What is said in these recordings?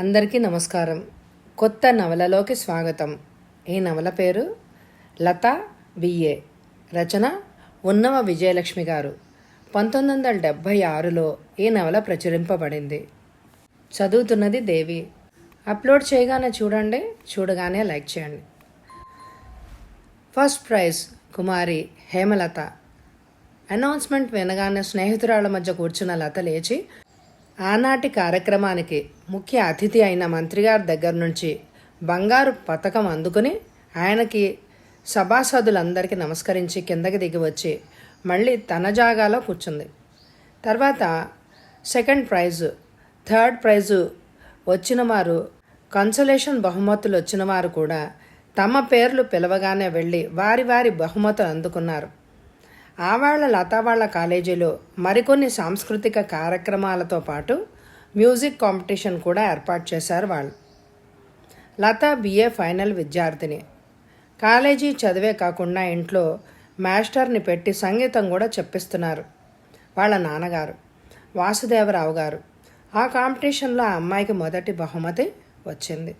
అందరికీ నమస్కారం. కొత్త నవలలోకి స్వాగతం. ఈ నవల పేరు లత బిఏ రచన ఉన్నవ విజయలక్ష్మి గారు. పంతొమ్మిది వందల డెబ్భై ఆరులో ఈ నవల ప్రచురింపబడింది. చదువుతున్నది దేవి. అప్లోడ్ చేయగానే చూడండి చూడగానే లైక్ చేయండి. First prize Kumari Hemalatha. Announcement వినగానే స్నేహితురాల మధ్య కూర్చున్న లత లేచి ఆనాటి కార్యక్రమానికి ముఖ్య అతిథి అయిన మంత్రిగారి దగ్గర నుంచి బంగారు పథకం అందుకుని ఆయనకి సభాసదులందరికీ నమస్కరించి కిందకి దిగి వచ్చి మళ్ళీ తన జాగాలో కూర్చుంది. తర్వాత సెకండ్ ప్రైజు థర్డ్ ప్రైజు వచ్చిన వారు కన్సలేషన్ బహుమతులు వచ్చిన వారు కూడా తమ పేర్లు పిలవగానే వెళ్ళి వారి వారి బహుమతులు అందుకున్నారు. ఆవాళ్ళ లతావాళ్ళ కాలేజీలో మరికొన్ని సాంస్కృతిక కార్యక్రమాలతో పాటు మ్యూజిక్ కాంపిటీషన్ కూడా ఏర్పాటు చేశారు వాళ్ళు. లత బిఏ ఫైనల్ విద్యార్థిని. కాలేజీ చదివే కాకుండా ఇంట్లో మాస్టర్ని పెట్టి సంగీతం కూడా చెప్పిస్తున్నారు వాళ్ళ నాన్నగారు వాసుదేవరావు గారు. ఆ కాంపిటీషన్లో ఆ అమ్మాయికి మొదటి బహుమతి వచ్చింది.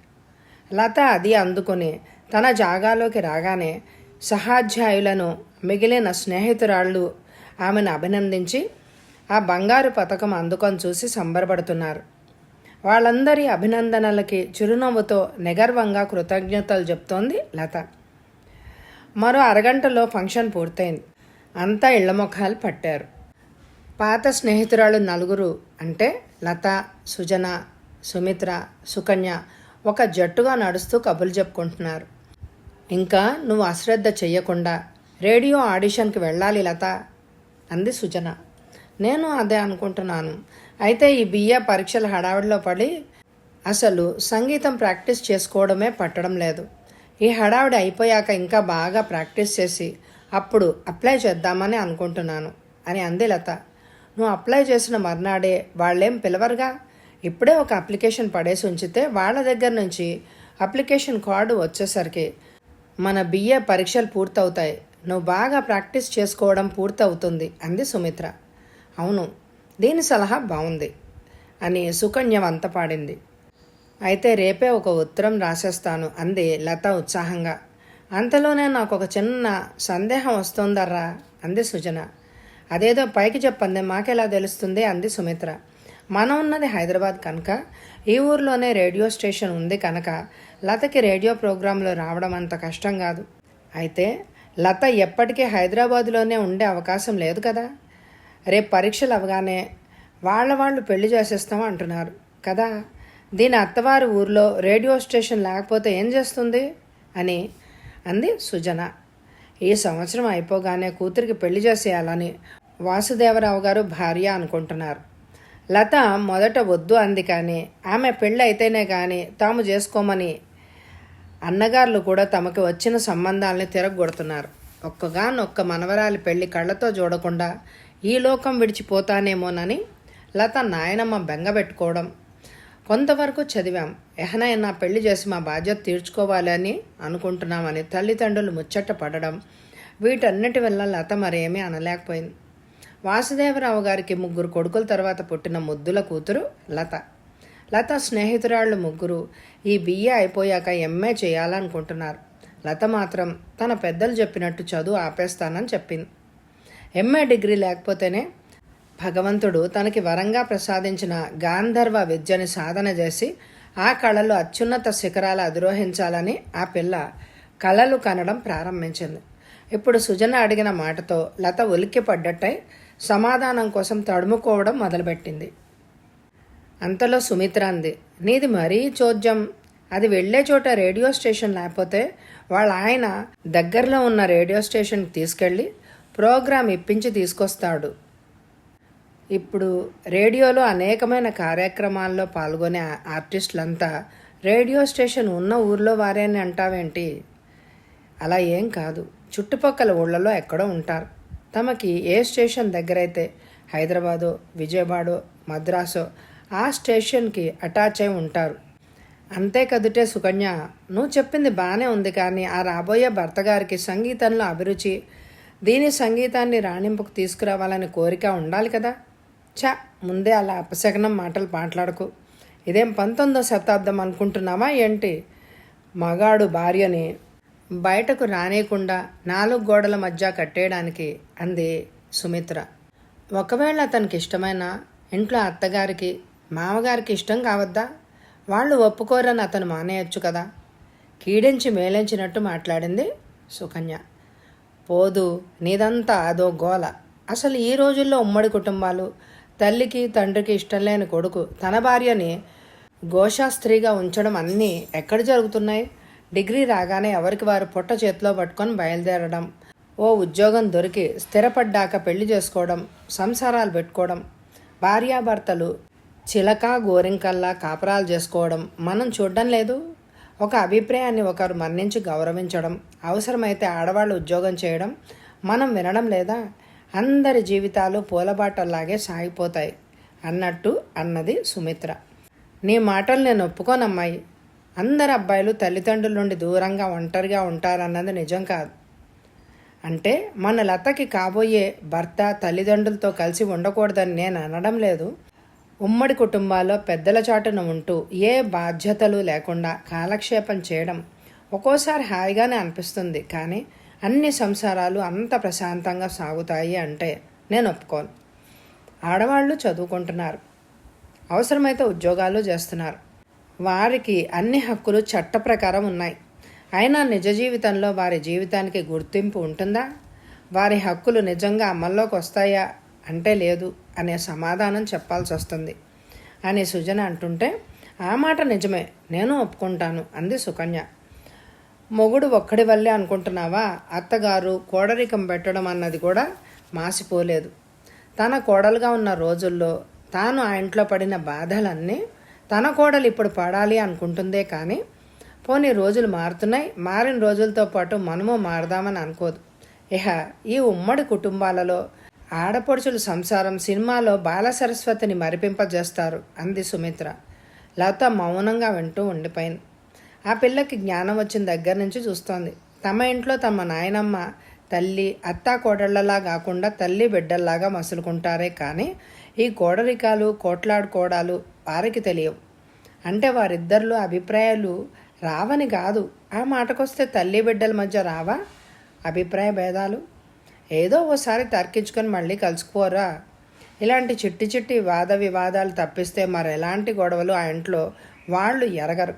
లత అది అందుకుని తన జాగాలోకి రాగానే సహాధ్యాయులను మిగిలిన స్నేహితురాళ్ళు ఆమెను అభినందించి ఆ బంగారు పథకం అందుకొని చూసి సంబరపడుతున్నారు. వాళ్ళందరి అభినందనలకి చిరునవ్వుతో నిగర్వంగా కృతజ్ఞతలు చెప్తోంది లత. మరో అరగంటలో ఫంక్షన్ పూర్తయింది. అంతా ఇళ్ళముఖాలు పట్టారు. పాత స్నేహితురాలు నలుగురు అంటే లత సుజన సుమిత్ర సుకన్య ఒక జట్టుగా నడుస్తూ కబుర్లు చెప్పుకుంటున్నారు. ఇంకా నువ్వు అశ్రద్ధ చెయ్యకుండా రేడియో ఆడిషన్కి వెళ్ళాలి లత అంది సుజన. నేను అదే అనుకుంటున్నాను. అయితే ఈ బిఏ పరీక్షల హడావిడిలో పడి అసలు సంగీతం ప్రాక్టీస్ చేసుకోవడమే పట్టడం లేదు. ఈ హడావిడి అయిపోయాక ఇంకా బాగా ప్రాక్టీస్ చేసి అప్పుడు అప్లై చేద్దామని అనుకుంటున్నాను అని అంది లత. నువ్వు అప్లై చేసిన మర్నాడే వాళ్ళేం పిలవరుగా? ఇప్పుడే ఒక అప్లికేషన్ పడేసి ఉంచితే వాళ్ళ దగ్గర నుంచి అప్లికేషన్ కార్డు వచ్చేసరికి మన బిఏ పరీక్షలు పూర్తవుతాయి. నువ్వు బాగా ప్రాక్టీస్ చేసుకోవడం పూర్తవుతుంది అంది సుమిత్ర. అవును దీని సలహా బాగుంది అని సుకన్య వంత పాడింది. అయితే రేపే ఒక ఉత్తరం రాసేస్తాను అంది లత ఉత్సాహంగా. అంతలోనే నాకు ఒక చిన్న సందేహం వస్తోందర్రా అంది సుజన. అదేదో పైకి చెప్పండి మాకెలా తెలుస్తుంది? అంది సుమిత్ర. మనం ఉన్నది హైదరాబాద్ కనుక ఈ ఊర్లోనే రేడియో స్టేషన్ ఉంది కనుక లతకి రేడియో ప్రోగ్రాంలో రావడం అంత కష్టం కాదు. అయితే లత ఎప్పటికీ హైదరాబాద్లోనే ఉండే అవకాశం లేదు కదా? రేపు పరీక్షలు అవగానే వాళ్ళ వాళ్ళు పెళ్ళి చేసేస్తాం అంటున్నారు కదా? దీని అత్తవారి ఊర్లో రేడియో స్టేషన్ లేకపోతే ఏం చేస్తుంది? అని అంది సుజన. ఈ సంవత్సరం అయిపోగానే కూతురికి పెళ్ళి చేసేయాలని వాసుదేవరావు గారు భార్య అనుకుంటున్నారు. లత మొదట వద్దు అంది కానీ ఆమె పెళ్ళి అయితేనే కానీ తాము చేసుకోమని అన్నగారులు కూడా తమకు వచ్చిన సంబంధాలని తిరగొడుతున్నారు. ఒక్కగానొక్క మనవరాలి పెళ్ళి కళ్ళతో చూడకుండా ఈ లోకం విడిచిపోతానేమోనని లత నాయనమ్మ బెంగబెట్టుకోవడం. కొంతవరకు చదివాం. ఎహనైనా పెళ్ళి చేసి మా బాధ్యత తీర్చుకోవాలని అనుకుంటున్నామని తల్లిదండ్రులు ముచ్చట పడడం వీటన్నిటి వల్ల లత మరేమీ అనలేకపోయింది. వాసుదేవరావు గారికి ముగ్గురు కొడుకుల తర్వాత పుట్టిన ముద్దుల కూతురు లత. లత స్నేహితురాళ్ళు ముగ్గురు. ఈ బిఏ అయిపోయాక ఎంఏ చేయాలనుకుంటున్నారు. లత మాత్రం తన పెద్దలు చెప్పినట్టు చదువు ఆపేస్తానని చెప్పింది. ఎంఏ డిగ్రీ లేకపోతేనే భగవంతుడు తనకి వరంగా ప్రసాదించిన గాంధర్వ విద్యని సాధన చేసి ఆ కళలు అత్యున్నత శిఖరాలు అధిరోహించాలని ఆ పిల్ల కళలు కనడం ప్రారంభించింది. ఇప్పుడు సుజన అడిగిన మాటతో లత ఉలిక్కి పడ్డట్టై సమాధానం కోసం తడుముకోవడం మొదలుపెట్టింది. అంతలో సుమిత్ర అంది నీది మరీ చోద్యం. అది వెళ్ళే చోట రేడియో స్టేషన్ లేకపోతే వాళ్ళ ఆయన దగ్గరలో ఉన్న రేడియో స్టేషన్కి తీసుకెళ్ళి ప్రోగ్రాం ఇప్పించి తీసుకొస్తాడు. ఇప్పుడు రేడియోలో అనేకమైన కార్యక్రమాల్లో పాల్గొనే ఆర్టిస్టులంతా రేడియో స్టేషన్ ఉన్న ఊర్లో వారే అని అంటావేంటి? అలా ఏం కాదు. చుట్టుపక్కల ఊళ్ళలో ఎక్కడో ఉంటారు. తమకి ఏ స్టేషన్ దగ్గరైతే హైదరాబాదు విజయవాడో మద్రాసో ఆ స్టేషన్కి అటాచ్ అయి ఉంటారు. అంతే కదుటే సుకన్య నువ్వు చెప్పింది బాగానే ఉంది కానీ ఆ రాబోయే భర్త గారికి సంగీతంలో అభిరుచి దీని సంగీతాన్ని రాణింపుకు తీసుకురావాలని కోరిక ఉండాలి కదా? చా ముందే అలా అపశకనం మాటలు మాట్లాడకు. ఇదేం పంతొమ్మిదో శతాబ్దం అనుకుంటున్నావా ఏంటి? మగాడు భార్యని బయటకు రానేయకుండా నాలుగు గోడల మధ్య కట్టేయడానికి అంది సుమిత్ర. ఒకవేళ అతనికి ఇష్టమైన ఇంట్లో అత్తగారికి మామగారికి ఇష్టం కావద్దా? వాళ్ళు ఒప్పుకోరని అతను మానేయచ్చు కదా? కీడించి మేలించినట్టు మాట్లాడింది సుకన్య. పోదు నీదంతా అదో గోల. అసలు ఈ రోజుల్లో ఉమ్మడి కుటుంబాలు తల్లికి తండ్రికి ఇష్టం లేని కొడుకు తన భార్యని గోషాస్త్రీగా ఉంచడం అన్నీ ఎక్కడ జరుగుతున్నాయి? డిగ్రీ రాగానే ఎవరికి వారు పుట్ట చేతిలో పట్టుకొని బయలుదేరడం. ఓ ఉద్యోగం దొరికి స్థిరపడ్డాక పెళ్ళి చేసుకోవడం సంసారాలు పెట్టుకోవడం భార్యాభర్తలు చిలక గోరింకల్లా కాపరాలు చేసుకోవడం మనం చూడడం లేదు. ఒక అభిప్రాయాన్ని ఒకరు మన్నించి గౌరవించడం అవసరమైతే ఆడవాళ్ళు ఉద్యోగం చేయడం మనం వినడం లేదా? అందరి జీవితాలు పూలబాటల్లాగే సాగిపోతాయి అన్నట్టు అన్నది సుమిత్ర. నీ మాటలు నేను ఒప్పుకోనమ్మాయి. అందరు అబ్బాయిలు తల్లిదండ్రుల నుండి దూరంగా ఒంటరిగా ఉంటారన్నది నిజం కాదు. అంటే మన లతకి కాబోయే భర్త తల్లిదండ్రులతో కలిసి ఉండకూడదని నేను అనడం లేదు. ఉమ్మడి కుటుంబాల్లో పెద్దల చాటున ఉంటూ ఏ బాధ్యతలు లేకుండా కాలక్షేపం చేయడం ఒక్కోసారి హాయిగానే అనిపిస్తుంది. కానీ అన్ని సంసారాలు అంత ప్రశాంతంగా సాగుతాయి అంటే నేను ఒప్పుకోను. ఆడవాళ్ళు చదువుకుంటున్నారు. అవసరమైతే ఉద్యోగాలు చేస్తున్నారు. వారికి అన్ని హక్కులు చట్ట ప్రకారం ఉన్నాయి. అయినా నిజ జీవితంలో వారి జీవితానికి గుర్తింపు ఉంటుందా? వారి హక్కులు నిజంగా అమల్లోకి వస్తాయా? అంటే లేదు అనే సమాధానం చెప్పాల్సి వస్తుంది. అని సుజన అంటుంటే ఆ మాట నిజమే నేను ఒప్పుకుంటాను అంది సుకన్య. మొగుడు ఒక్కడి వల్లే అనుకుంటున్నావా? అత్తగారు కోడరికం పెట్టడం అన్నది కూడా మాసిపోలేదు. తన కోడలుగా ఉన్న రోజుల్లో తాను ఆ ఇంట్లో పడిన బాధలన్నీ తన కోడలు ఇప్పుడు పడాలి అనుకుంటుందే కానీ పోనీ రోజులు మారుతున్నాయి. మారిన రోజులతో పాటు మనము మారదామని అనుకోదు. ఇహ ఈ ఉమ్మడి కుటుంబాలలో ఆడపడుచుల సంసారం సినిమాలో బాల సరస్వతిని మరిపింపజేస్తారు అంది సుమిత్ర. లత మౌనంగా వింటూ ఉండిపోయింది. ఆ పిల్లకి జ్ఞానం వచ్చిన దగ్గర నుంచి చూస్తోంది. తమ ఇంట్లో తమ నాయనమ్మ తల్లి అత్తా కోడళ్ళలా కాకుండా తల్లి బిడ్డల్లాగా మసులుకుంటారే కానీ ఈ కోడరికాలు కోట్లాడుకోవడాలు వారికి తెలియవు. అంటే వారిద్దరిలో అభిప్రాయాలు రావని కాదు. ఆ మాటకొస్తే తల్లి బిడ్డల మధ్య రావా? అభిప్రాయ భేదాలు? ఏదో ఓసారి తర్కించుకొని మళ్ళీ కలుసుకోరా? ఇలాంటి చిట్టి చిట్టి వాద వివాదాలు తప్పిస్తే మరి ఎలాంటి గొడవలు ఆ ఇంట్లో వాళ్ళు ఎరగరు.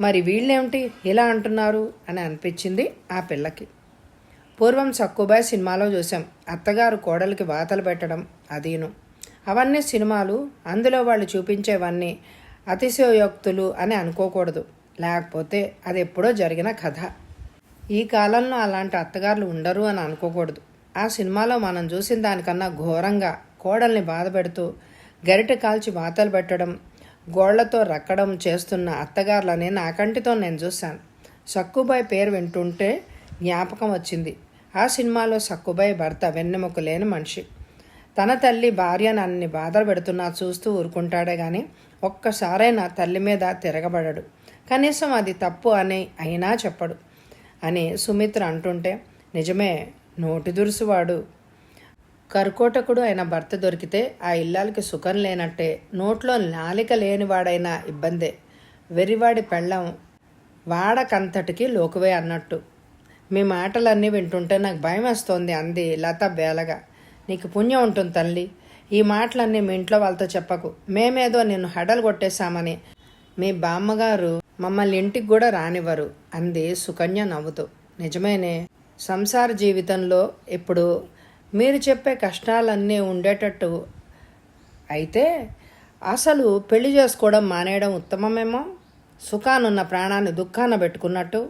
మరి వీళ్ళేమిటి ఇలా అంటున్నారు అని అనిపించింది ఆ పిల్లకి. పూర్వం సక్కుబాయ్ సినిమాలో చూసాం అత్తగారు కోడలికి వాతలు పెట్టడం అదీను. అవన్నీ సినిమాలు అందులో వాళ్ళు చూపించేవన్నీ అతిశయోక్తులు అని అనుకోకూడదు. లేకపోతే అది ఎప్పుడో జరిగిన కథ. ఈ కాలంలో అలాంటి అత్తగారులు ఉండరు అని అనుకోకూడదు. ఆ సినిమాలో మనం చూసిన దానికన్నా ఘోరంగా కోడల్ని బాధపెడుతూ గరిట కాల్చి వాతలు పెట్టడం గోళ్ళతో రక్కడం చేస్తున్న అత్తగారులని నా కంటితో నేను చూశాను. సక్కుబాయ్ పేరు వింటుంటే జ్ఞాపకం వచ్చింది. ఆ సినిమాలో సక్కుబాయ్ భర్త వెన్నెముక లేని మనిషి. తన తల్లి భార్య అన్ని బాధలు పెడుతున్నా చూస్తూ ఊరుకుంటాడే కానీ ఒక్కసారైనా తల్లి మీద తిరగబడడు. కనీసం అది తప్పు అని అయినా చెప్పడు. అని సుమిత్ర అంటుంటే నిజమే నోటి దురుసువాడు. కర్కోటకుడు అయిన భర్త దొరికితే ఆ ఇల్లాలకి సుఖం లేనట్టే నోట్లో నాలిక లేనివాడైనా ఇబ్బందే. వెరివాడి పెళ్ళం వాడకంతటికి లోకువే అన్నట్టు. మీ మాటలన్నీ వింటుంటే నాకు భయం వేస్తోంది అంది లత బేలగా. నీకు పుణ్యం ఉంటుంది తల్లి. ఈ మాటలన్నీ మీ ఇంట్లో వాళ్ళతో చెప్పకు. మేమేదో నిన్ను హడలు కొట్టేశామని. మీ బామ్మగారు మమ్మల్ని ఇంటికి కూడా రానివ్వరు. అంది సుకన్య నవ్వుతూ. నిజమేనే. సంసార జీవితంలో ఇప్పుడు మీరు చెప్పే కష్టాలన్నీ ఉండేటట్టు. అయితే అసలు పెళ్ళి చేసుకోవడం మానేయడం ఉత్తమమేమో? సుఖానున్న ప్రాణాన్ని దుఃఖాన పెట్టుకున్నట్టు.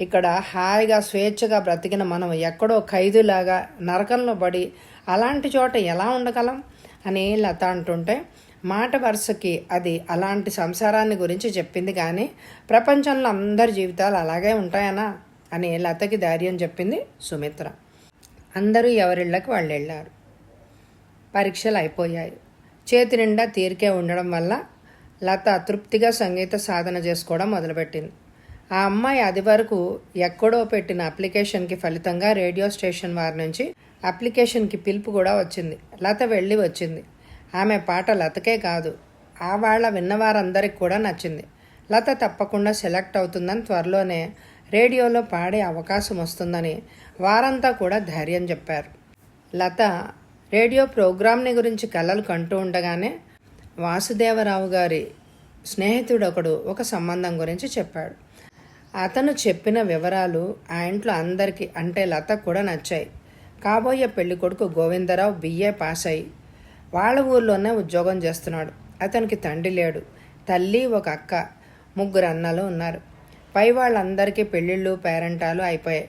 ఇక్కడ హాయిగా స్వేచ్ఛగా బ్రతికిన మనం ఎక్కడో ఖైదులాగా నరకంలో పడి అలాంటి చోట ఎలా ఉండగలం? అని లత అంటుంటే మాట వరుసకి అది అలాంటి సంసారాన్ని గురించి చెప్పింది కానీ ప్రపంచంలో అందరి జీవితాలు అలాగే ఉంటాయనా? అని లతకి ధైర్యం చెప్పింది సుమిత్ర. అందరూ ఎవరిళ్ళకి వాళ్ళు వెళ్ళారు పరీక్షలు అయిపోయాయి. చేతి నిండా తీరికే ఉండడం వల్ల లత తృప్తిగా సంగీత సాధన చేసుకోవడం మొదలుపెట్టింది. ఆ అమ్మాయి అది వరకు ఎక్కడో పెట్టిన అప్లికేషన్కి ఫలితంగా రేడియో స్టేషన్ వారి నుంచి అప్లికేషన్కి పిలుపు కూడా వచ్చింది. లత వెళ్ళి వచ్చింది. ఆమె పాట లతకే కాదు ఆ వాళ్ళ విన్నవారందరికి కూడా నచ్చింది. లత తప్పకుండా సెలెక్ట్ అవుతుందని త్వరలోనే రేడియోలో పాడే అవకాశం వస్తుందని వారంతా కూడా ధైర్యం చెప్పారు. లత రేడియో ప్రోగ్రామ్ని గురించి కలలు కంటూ ఉండగానే వాసుదేవరావు గారి స్నేహితుడొకడు ఒక సంబంధం గురించి చెప్పాడు. అతను చెప్పిన వివరాలు ఆ ఇంట్లో అందరికీ అంటే లత కూడా నచ్చాయి. కాబోయే పెళ్ళి కొడుకు గోవిందరావు బిఏ పాస్ అయి వాళ్ళ ఊర్లోనే ఉద్యోగం చేస్తున్నాడు. అతనికి తండ్రి లేడు. తల్లి ఒక అక్క ముగ్గురు అన్నలు ఉన్నారు. పై వాళ్ళందరికీ పెళ్ళిళ్ళు పేరెంటాలు అయిపోయాయి.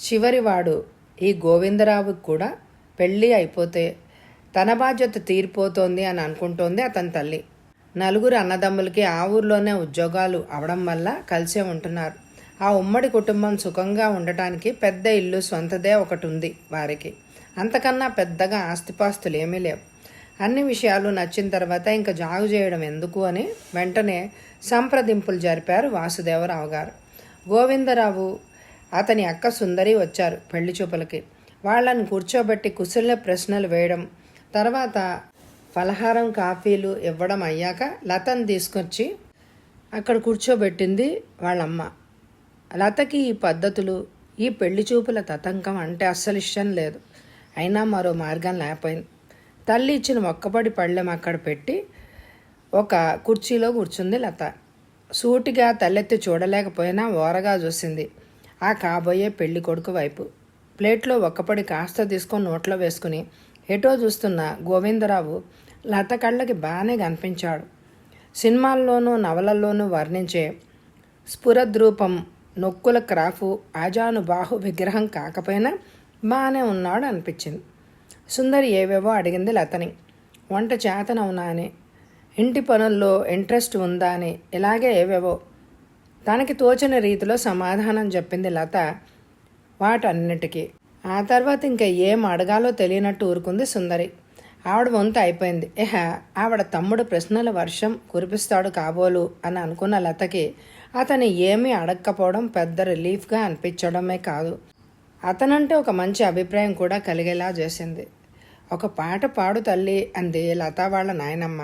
చివరి వాడు ఈ గోవిందరావుకి కూడా పెళ్ళి అయిపోతే తన బాధ్యత తీరిపోతోంది అని అనుకుంటోంది అతని తల్లి. నలుగురు అన్నదమ్ములకి ఆ ఊర్లోనే ఉద్యోగాలు అవడం వల్ల కలిసే ఉంటున్నారు. ఆ ఉమ్మడి కుటుంబం సుఖంగా ఉండటానికి పెద్ద ఇల్లు సొంతదే ఒకటి ఉంది వారికి. అంతకన్నా పెద్దగా ఆస్తిపాస్తులు ఏమీ లేవు. అన్ని విషయాలు నచ్చిన తర్వాత ఇంకా జాగు చేయడం ఎందుకు అని వెంటనే సంప్రదింపులు జరిపారు వాసుదేవరావు గారు. గోవిందరావు అతని అక్క సుందరి వచ్చారు పెళ్ళి చూపులకి. వాళ్ళని కూర్చోబెట్టి కుశల ప్రశ్నలు వేయడం తర్వాత ఫలహారం కాఫీలు ఇవ్వడం అయ్యాక లతను తీసుకొచ్చి అక్కడ కూర్చోబెట్టింది వాళ్ళమ్మ. లతకి ఈ పద్ధతులు ఈ పెళ్ళి చూపుల తతంకం అంటే అస్సలు ఇష్టం లేదు. అయినా మరో మార్గం లేకపోయింది. తల్లి ఇచ్చిన మొక్కపడి పళ్ళెం అక్కడ పెట్టి ఒక కుర్చీలో కూర్చుంది లత. సూటిగా తలెత్తి చూడలేకపోయినా ఓరగా చూసింది. ఆ కాబోయే పెళ్ళి కొడుకు వైపు. ప్లేట్లో ఒక్కపడి కాస్త తీసుకొని నోట్లో వేసుకుని ఎటో చూస్తున్న గోవిందరావు లత కళ్ళకి బాగానే కనిపించాడు. సినిమాల్లోనూ నవలల్లోనూ వర్ణించే స్ఫురద్రూపం నొక్కుల క్రాఫు ఆజాను బాహు విగ్రహం కాకపోయినా బాగానే ఉన్నాడు అనిపించింది. సుందరి ఏవేవో అడిగింది లతని. వంట చేతనవునా అని ఇంటి పనుల్లో ఇంట్రెస్ట్ ఉందా అని ఇలాగే ఏవేవో. తనకి తోచిన రీతిలో సమాధానం చెప్పింది లత వాటన్నిటికీ. ఆ తర్వాత ఇంకా ఏం అడగాలో తెలియనట్టు ఊరుకుంది సుందరి. ఆవిడ వంతు అయిపోయింది. ఏహ ఆవిడ తమ్ముడు ప్రశ్నల వర్షం కురిపిస్తాడు కాబోలు అని అనుకున్న లతకి అతను ఏమీ అడగకపోవడం పెద్ద రిలీఫ్గా అనిపించడమే కాదు. అతనంటే ఒక మంచి అభిప్రాయం కూడా కలిగేలా చేసింది. ఒక పాట పాడు తల్లి అంది లత వాళ్ళ నాయనమ్మ.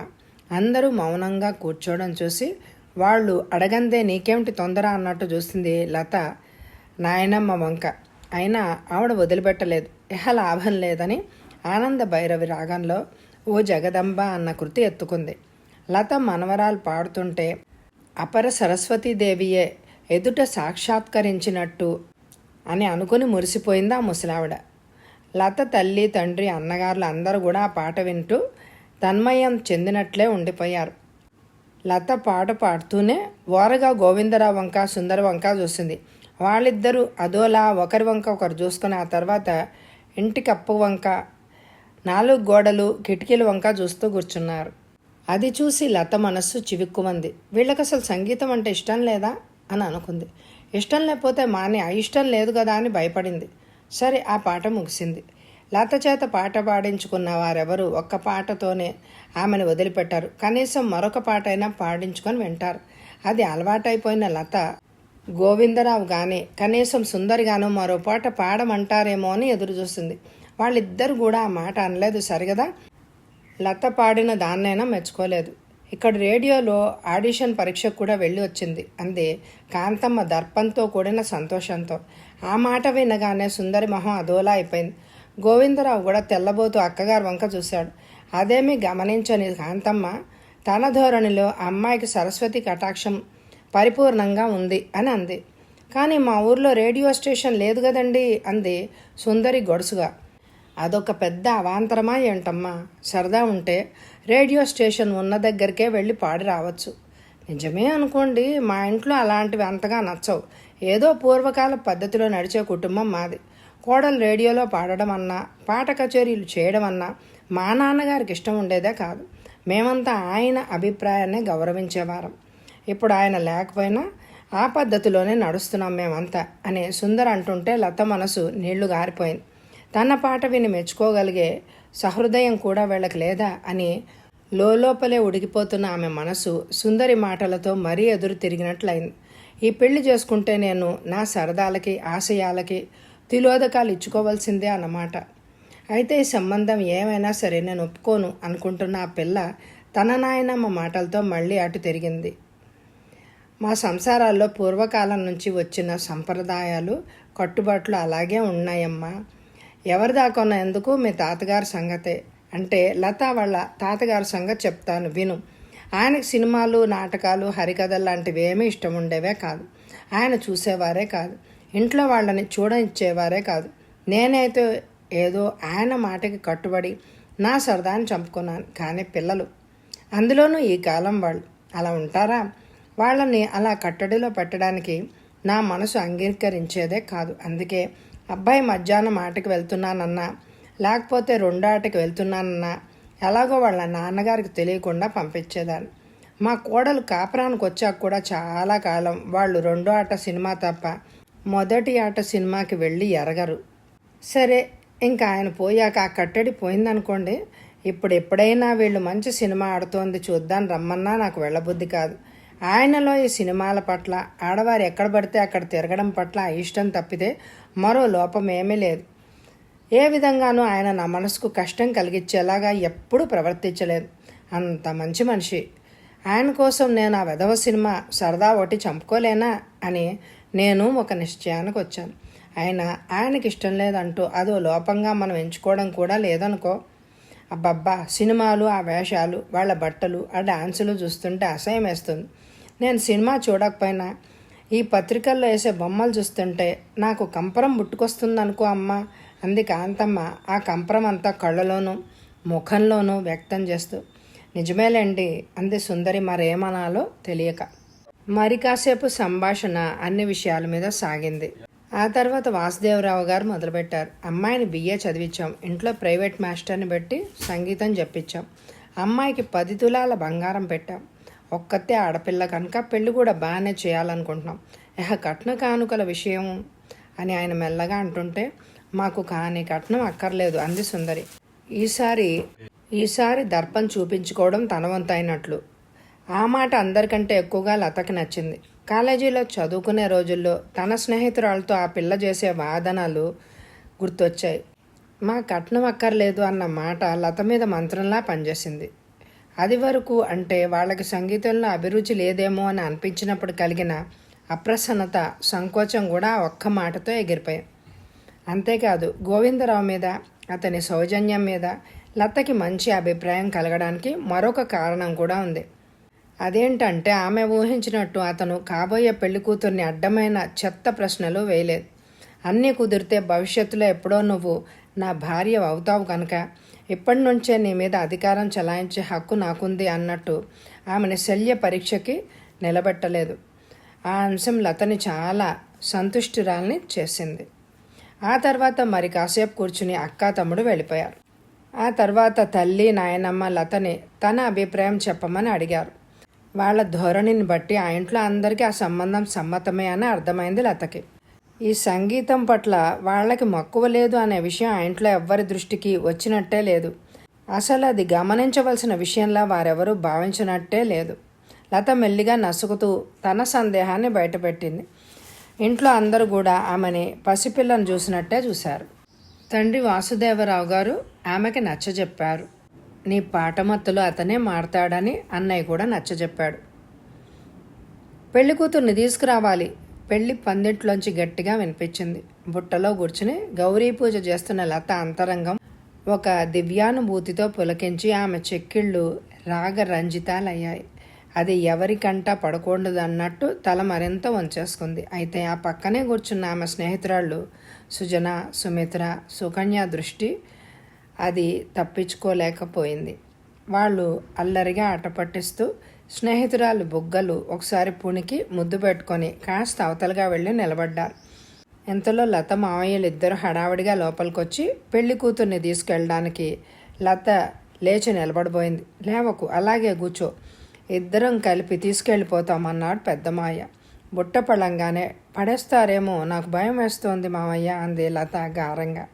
అందరూ మౌనంగా కూర్చోవడం చూసి వాళ్ళు అడగందే నీకేమిటి తొందర అన్నట్టు చూసింది లత నాయనమ్మ వంక. అయినా ఆవిడ వదిలిపెట్టలేదు. ఎహ లాభం లేదని ఆనంద భైరవి రాగంలో ఓ జగదంబ అన్న కృతి ఎత్తుకుంది. లత మనవరాలు పాడుతుంటే అపర సరస్వతీదేవియే ఎదుట సాక్షాత్కరించినట్టు అని అనుకుని మురిసిపోయింది ఆ ముసలావిడ. లత తల్లి తండ్రి అన్నగారులు అందరూ కూడా ఆ పాట వింటూ తన్మయం చెందినట్లే ఉండిపోయారు. లత పాట పాడుతూనే ఓరగా గోవిందరావు వంక సుందర వంక చూసింది. వాళ్ళిద్దరూ అదోలా ఒకరి వంక ఒకరు చూసుకుని ఆ తర్వాత ఇంటి కప్పు వంక నాలుగు గోడలు కిటికీల వంక చూస్తూ కూర్చున్నారు. అది చూసి లత మనస్సు చివిక్కుమంది. వీళ్ళకి అసలు సంగీతం అంటే ఇష్టం లేదా? అని అనుకుంది. ఇష్టం లేకపోతే మాని ఆ ఇష్టం లేదు కదా అని భయపడింది. సరే ఆ పాట ముగిసింది. లత చేత పాట పాడించుకున్న వారెవరు ఒక్క పాటతోనే ఆమెను వదిలిపెట్టారు. కనీసం మరొక పాట అయినా పాడించుకొని వింటారు. అది అలవాటైపోయిన లత గోవిందరావు కానీ కనీసం సుందరిగాను మరో పాట పాడమంటారేమో అని ఎదురుచూస్తుంది వాళ్ళిద్దరు కూడా ఆ మాట అనలేదు సరిగదా? లత పాడిన దాన్నైనా మెచ్చుకోలేదు. ఇక్కడ రేడియోలో ఆడిషన్ పరీక్షకు కూడా వెళ్ళి వచ్చింది. అంది కాంతమ్మ దర్పంతో కూడిన సంతోషంతో. ఆ మాట వినగానే సుందరి మొహం అదోలా అయిపోయింది. గోవిందరావు కూడా తెల్లబోతూ అక్కగారు వంక చూశాడు. అదేమీ గమనించని కాంతమ్మ తన ధోరణిలో అమ్మాయికి సరస్వతి కటాక్షం పరిపూర్ణంగా ఉంది అని అంది. కానీ మా ఊర్లో రేడియో స్టేషన్ లేదు కదండి అంది సుందరి గొడుసుగా. అదొక పెద్ద అవాంతరమా ఏంటమ్మా? సరదా ఉంటే రేడియో స్టేషన్ ఉన్న దగ్గరికే వెళ్ళి పాడి రావచ్చు. నిజమే అనుకోండి మా ఇంట్లో అలాంటివి అంతగా నచ్చవు. ఏదో పూర్వకాల పద్ధతిలో నడిచే కుటుంబం మాది. కోడలు రేడియోలో పాడడం అన్నా పాట కచేరీలు చేయడం అన్నా మా నాన్నగారికి ఇష్టం ఉండేదే కాదు. మేమంతా ఆయన అభిప్రాయాన్ని గౌరవించేవారం. ఇప్పుడు ఆయన లేకపోయినా ఆ పద్ధతిలోనే నడుస్తున్నాం మేమంతా అనే సుందర్ అంటుంటే లత మనసు నీళ్ళు గారిపోయింది. తన పాట విని మెచ్చుకోగలిగే సహృదయం కూడా వీళ్ళకి లేదా అని లోపలే ఉడికిపోతున్న ఆమె మనసు సుందరి మాటలతో మరీ ఎదురు తిరిగినట్లయింది. ఈ పెళ్ళి చేసుకుంటే నేను నా సరదాలకి ఆశయాలకి తిలోదకాలు ఇచ్చుకోవాల్సిందే అన్నమాట. అయితే ఈ సంబంధం ఏమైనా సరే నేను ఒప్పుకోను అనుకుంటున్న ఆ పిల్ల తన నాయనమ్మ మాటలతో మళ్ళీ అటు తిరిగింది. మా సంసారాల్లో పూర్వకాలం నుంచి వచ్చిన సంప్రదాయాలు కట్టుబాట్లు అలాగే ఉన్నాయమ్మా. ఎవరి దాకా ఎందుకు? మీ తాతగారి సంగతే. అంటే లత వాళ్ళ తాతగారి సంగతి చెప్తాను విను. ఆయనకు సినిమాలు నాటకాలు హరికథలు లాంటివి ఏమీ ఇష్టం ఉండేవే కాదు. ఆయన చూసేవారే కాదు. ఇంట్లో వాళ్ళని చూడనిచ్చేవారే కాదు. నేనైతే ఏదో ఆయన మాటకి కట్టుబడి నా సరదాని చంపుకున్నాను కానీ పిల్లలు. అందులోనూ ఈ కాలం వాళ్ళు. అలా ఉంటారా? వాళ్ళని అలా కట్టడిలో పెట్టడానికి నా మనసు అంగీకరించేదే కాదు. అందుకే అబ్బాయి మధ్యాహ్నం ఆటకి వెళ్తున్నానన్నా లేకపోతే రెండో ఆటకి వెళ్తున్నానన్నా ఎలాగో వాళ్ళ నాన్నగారికి తెలియకుండా పంపించేదాన్ని. మా కోడలు కాపురానికి వచ్చాక కూడా చాలా కాలం వాళ్ళు రెండో ఆట సినిమా తప్ప మొదటి ఆట సినిమాకి వెళ్ళి ఎరగరు. సరే ఇంకా ఆయన పోయాక ఆ కట్టడి పోయిందనుకోండి ఇప్పుడు ఎప్పుడైనా వీళ్ళు మంచి సినిమా ఆడుతోంది చూద్దాం రమ్మన్నా నాకు వెళ్ళబుద్ధి కాదు. ఆయనలో ఈ సినిమాల పట్ల ఆడవారు ఎక్కడ పడితే అక్కడ తిరగడం పట్ల ఇష్టం తప్పితే మరో లోపం ఏమీ లేదు. ఏ విధంగానూ ఆయన నా మనసుకు కష్టం కలిగించేలాగా ఎప్పుడూ ప్రవర్తించలేదు. అంత మంచి మనిషి. ఆయన కోసం నేను ఆ వెధవ సినిమా సరదా ఒకటి చంపుకోలేనా అని నేను ఒక నిశ్చయానికి వచ్చాను. ఆయన ఆయనకి ఇష్టం లేదంటూ అదో లోపంగా మనం ఎంచుకోవడం కూడా లేదనుకో అబ్బబ్బా సినిమాలు ఆ వేషాలు వాళ్ళ బట్టలు ఆ డాన్సులు చూస్తుంటే అసహ్యం వేస్తుంది నేను సినిమా చూడకపోయినా ఈ పత్రికల్లో వేసే బొమ్మలు చూస్తుంటే నాకు కంపరం పుట్టుకొస్తుందనుకో అమ్మ. అంది కాంతమ్మ ఆ కంపరం అంతా కళ్ళలోనూ ముఖంలోనూ వ్యక్తం చేస్తూ నిజమేలేండి అంది సుందరి మరేమనాలో తెలియక. మరి కాసేపు సంభాషణ అన్ని విషయాల మీద సాగింది. ఆ తర్వాత వాసుదేవరావు గారు మొదలుపెట్టారు. అమ్మాయిని బిఏ చదివించాం. ఇంట్లో ప్రైవేట్ మాస్టర్ని పెట్టి సంగీతం చెప్పించాం అమ్మాయికి పది తులాల బంగారం పెట్టాం. ఒక్కతే ఆడపిల్ల కనుక పెళ్ళి కూడా బాగానే చేయాలనుకుంటున్నాం. ఎహ కట్న కానుకల విషయం అని ఆయన మెల్లగా అంటుంటే మాకు కాని కట్నం అక్కర్లేదు అంది సుందరి. ఈసారి ఈసారి దర్పం చూపించుకోవడం తన వంతైనట్లు ఆ మాట అందరికంటే ఎక్కువగా లతకి నచ్చింది. కాలేజీలో చదువుకునే రోజుల్లో తన స్నేహితురాలతో ఆ పిల్ల చేసే వాదనలు గుర్తొచ్చాయి. మా కట్నం అక్కర్లేదు అన్న మాట లత మీద మంత్రంలా పనిచేసింది. అది వరకు అంటే వాళ్ళకి సంగీతంలో అభిరుచి లేదేమో అని అనిపించినప్పుడు కలిగిన అప్రసన్నత సంకోచం కూడా ఒక్క మాటతో ఎగిరిపోయాయి. అంతేకాదు గోవిందరావు మీద అతని సౌజన్యం మీద లతకి మంచి అభిప్రాయం కలగడానికి మరొక కారణం కూడా ఉంది. అదేంటంటే ఆమె ఊహించినట్టు అతను కాబోయే పెళ్ళి కూతుర్ని అడ్డమైన చెత్త ప్రశ్నలు వేయలేదు. అన్నీ కుదిరితే భవిష్యత్తులో ఎప్పుడో నువ్వు నా భార్య అవుతావు కనుక ఇప్పటి నుంచే నీ మీద అధికారం చలాయించే హక్కు నాకుంది అన్నట్టు ఆమెను శల్య పరీక్షకి నిలబెట్టలేదు. ఆ అంశం లతని చాలా సంతుష్టురాల్ని చేసింది. ఆ తర్వాత మరి కాసేపు కూర్చుని అక్క తమ్ముడు వెళ్ళిపోయారు. ఆ తర్వాత తల్లి నాయనమ్మ లతని తన అభిప్రాయం చెప్పమని అడిగారు. వాళ్ళ ధోరణిని బట్టి ఆ ఇంట్లో అందరికీ ఆ సంబంధం సమ్మతమే అని అర్థమైంది లతకి. ఈ సంగీతం పట్ల వాళ్ళకి మక్కువ లేదు అనే విషయం ఆ ఇంట్లో ఎవ్వరి దృష్టికి వచ్చినట్టే లేదు. అసలు అది గమనించవలసిన విషయంలా వారెవరూ భావించినట్టే లేదు. లత మెల్లిగా నసుకుతూ తన సందేహాన్ని బయటపెట్టింది. ఇంట్లో అందరూ కూడా ఆమెని పసిపిల్లను చూసినట్టే చూశారు. తండ్రి వాసుదేవరావు గారు ఆమెకి నచ్చజెప్పారు. నీ పాటమత్తులో అతనే మారతాడని అన్నయ్య కూడా నచ్చజెప్పాడు. పెళ్ళి కూతుర్ని తీసుకురావాలి. పెళ్ళి పందిట్లోంచి గట్టిగా వినిపించింది. బుట్టలో కూర్చుని గౌరీ పూజ చేస్తున్న లత అంతరంగం ఒక దివ్యానుభూతితో పులకించి ఆమె చెక్కిళ్ళు రాగ రంజితాలయ్యాయి అది ఎవరికంట పడకూడదు అన్నట్టు తల మరింత వంచేసుకుంది. అయితే ఆ పక్కనే కూర్చున్న ఆమె స్నేహితురాళ్ళు సుజన సుమిత్ర సుకన్య దృష్టి అది తప్పించుకోలేకపోయింది. వాళ్ళు అల్లరిగా ఆట పట్టిస్తూ స్నేహితురాలు బుగ్గలు ఒకసారి పుణికి ముద్దు పెట్టుకొని కాస్త అవతలగా వెళ్ళి నిలబడ్డారు ఇంతలో లత మావయ్యలు ఇద్దరు హడావిడిగా లోపలికొచ్చి పెళ్ళి కూతుర్ని తీసుకెళ్ళడానికి లత లేచి నిలబడిపోయింది లేవకు అలాగే కూర్చో. ఇద్దరం కలిపి తీసుకెళ్ళిపోతామన్నాడు పెద్ద మావయ్య. బుట్ట పళ్ళంగానే పడేస్తారేమో నాకు భయం వేస్తోంది మావయ్య అంది లత గారంగా.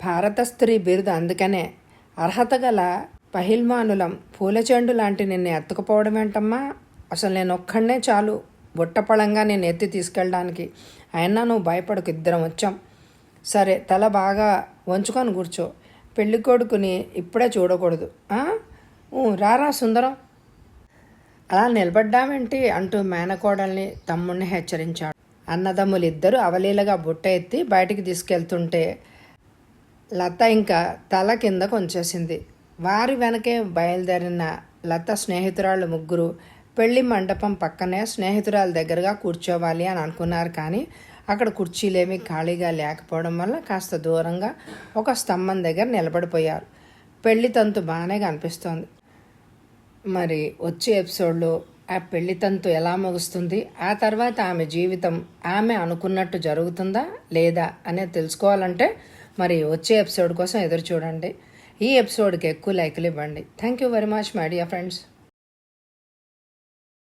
భారత స్త్రీ బిరుదు అందుకనే. అర్హత గల పహిల్మానులం పూలచెండు లాంటి నిన్ను ఎత్తుకుపోవడం ఏంటమ్మా? అసలు నేను ఒక్కడనే చాలు. బుట్టపళంగా నేను ఎత్తి తీసుకెళ్ళడానికి. అయినా నువ్వు భయపడకు ఇద్దరం వచ్చాం. సరే తల బాగా వంచుకొని కూర్చో. పెళ్ళి కొడుకుని ఇప్పుడే చూడకూడదు. ఊ, రారా సుందరం. అలా నిలబడ్డామేంటి అంటూ మేనకోడల్ని తమ్ముణ్ణి హెచ్చరించాడు. అన్నదమ్ములిద్దరూ అవలీలగా బుట్ట ఎత్తి బయటికి తీసుకెళ్తుంటే లత ఇంకా తల కింద కొంచేసింది. వారి వెనకే బయలుదేరిన లత స్నేహితురాళ్ళు ముగ్గురు పెళ్ళి మండపం పక్కనే స్నేహితురాల దగ్గరగా కూర్చోవాలి అని అనుకున్నారు కానీ అక్కడ కుర్చీలేమీ ఖాళీగా లేకపోవడం వల్ల కాస్త దూరంగా ఒక స్తంభం దగ్గర నిలబడిపోయారు. పెళ్ళి తంతు బాగానే కనిపిస్తోంది. మరి వచ్చే ఎపిసోడ్లో ఆ పెళ్ళి తంతు ఎలా ముగుస్తుంది? ఆ తర్వాత ఆమె జీవితం ఆమె అనుకున్నట్టు జరుగుతుందా లేదా అనేది తెలుసుకోవాలంటే మరి వచ్చే ఎపిసోడ్ కోసం ఎదురు చూడండి. ఈ ఎపిసోడ్కి ఎక్కువ లైకులు ఇవ్వండి. Thank you very much my dear friends